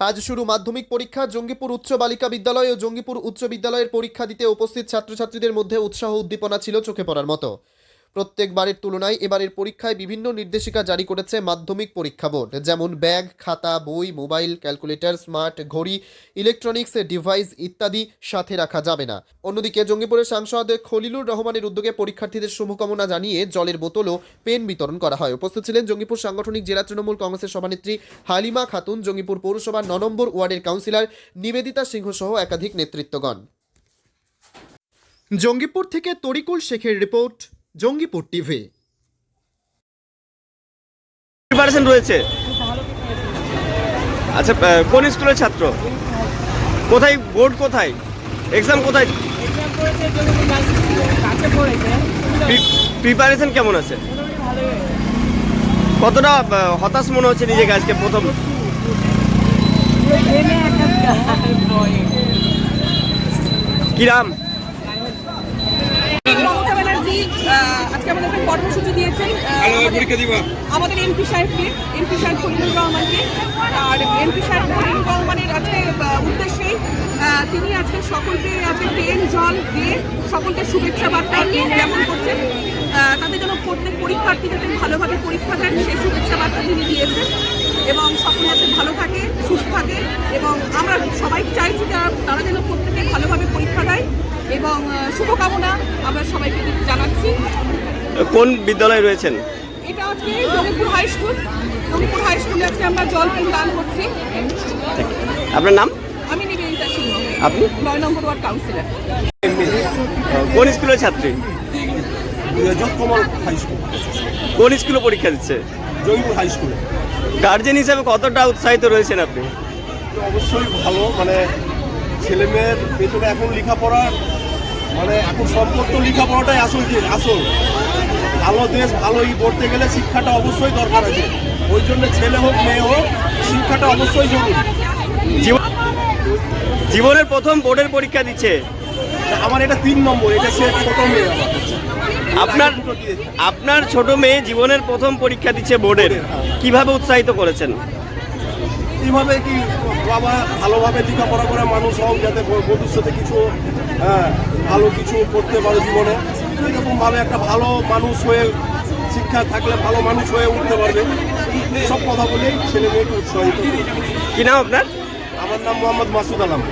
আজ শুরু মাধ্যমিক পরীক্ষা। জঙ্গিপুর উচ্চ বালিকা বিদ্যালয় ও জঙ্গিপুর উচ্চ বিদ্যালয়ের পরীক্ষা দিতে উপস্থিত ছাত্রছাত্রীদের মধ্যে উৎসাহ উদ্দীপনা ছিল চোখে পড়ার মতো। প্রত্যেকবারের তুলনায় এবারের পরীক্ষায় বিভিন্ন নির্দেশিকা জারি করেছে মাধ্যমিক পরীক্ষা বোর্ড, যেমন ব্যাগ, খাতা, বই, মোবাইল, ক্যালকুলেটর, স্মার্ট ঘড়ি, ইলেকট্রনিক্স, ডিভাইস ইত্যাদি সাথে রাখা যাবে না। অন্যদিকে জঙ্গিপুরের সাংসদ খলিলুর রহমানের উদ্যোগে পরীক্ষার্থীদের শুভকামনা জানিয়ে জলের বোতল ও পেন বিতরণ করা হয়। উপস্থিত ছিলেন জঙ্গিপুর সাংগঠনিক জেলা তৃণমূল কংগ্রেসের সভানেত্রী হালিমা খাতুন, জঙ্গিপুর পৌরসভার ন নম্বর ওয়ার্ডের কাউন্সিলর নিবেদিতা সিংহ সহ একাধিক নেতৃত্বগণ। জঙ্গিপুর থেকে তরিকুল শেখের রিপোর্ট জঙ্গিপুর টিভি। প্রিপারেশন রয়েছে? আচ্ছা কোন স্কুলের ছাত্র? কোথায় বোর্ড কোথায়? এক্সাম কোথায়? প্রিপারেশন কেমন আছে? কতটা হতাশ মনে হচ্ছে নিজেকে আজকে প্রথম? ট্রেনে আমাদের একটা কর্মসূচি দিয়েছেন আমাদের- এমপি সাহেবকে এমপি সাহেব খলিলুর রহমানকে। আর এমপি সাহেব খলিলুর রহমানের আজকে উদ্দেশ্যেই তিনি আজকে সকলকে আজকে পেন জল দিয়ে সকলকে শুভেচ্ছা বার্তা জ্ঞাপন করছেন। তাদের যেন প্রত্যেক পরীক্ষার্থী যাতে ভালোভাবে পরীক্ষা দেন সেই শুভেচ্ছা বার্তা তিনি দিয়েছেন। এবং সকলে যাতে ভালো থাকে সুস্থ থাকে এবং আমরা সবাই চাইছি যারা তারা যেন প্রত্যেকে ভালোভাবে পরীক্ষা দেয়। এবং শুভকামনা আমরা সবাইকে কোন বিদ্যালয়ে রয়েছেন? এটা আজকে Jamipur high school. Jamipur high স্কুলে আজকে আমরা জল দান করছি। আপনার নাম? আমি নিবেদিতা সিংহ। আপনি? নয় নম্বর ওয়ার্ড কাউন্সিলর। কোন স্কুলের ছাত্রী? Jatakamal high school. কোন স্কুলে পরীক্ষা দিচ্ছে? জয়পুর হাই স্কুলে। গার্জেন হিসেবে কতটা উৎসাহিত রয়েছেন আপনি? অবশ্যই ভালো মানে ছেলে মেয়ের পেছনে এখন লেখাপড়া মানে এখন সম্পদ তো লেখাপড়াটাই আসল যে আসল। ভালো দেশ ভালো ই করতে গেলে শিক্ষাটা অবশ্যই দরকার আছে। ওই জন্য ছেলে হোক মেয়ে হোক শিক্ষাটা অবশ্যই জরুরি। জীবন জীবনের প্রথম বোর্ডের পরীক্ষা দিচ্ছে। আমার এটা তিন নম্বর এটা সে ছোট মেয়ে আপনার আপনার ছোট মেয়ে জীবনের প্রথম পরীক্ষা দিচ্ছে বোর্ডের। কীভাবে উৎসাহিত করেছেন? এইভাবে কি বাবা ভালোভাবে লেখাপড়া করে মানুষ হোক যাতে ভবিষ্যতে কিছু হ্যাঁ, ভালো কিছু করতে পারো জীবনে? এরকমভাবে একটা ভালো মানুষ হয়ে শিক্ষা থাকলে ভালো মানুষ হয়ে উঠতে পারবে। সব কথা বলেই ছেলে মেয়েকে উৎসাহিত। কি নাম আপনার? আমার নাম মোহাম্মদ মাসুদ আলম।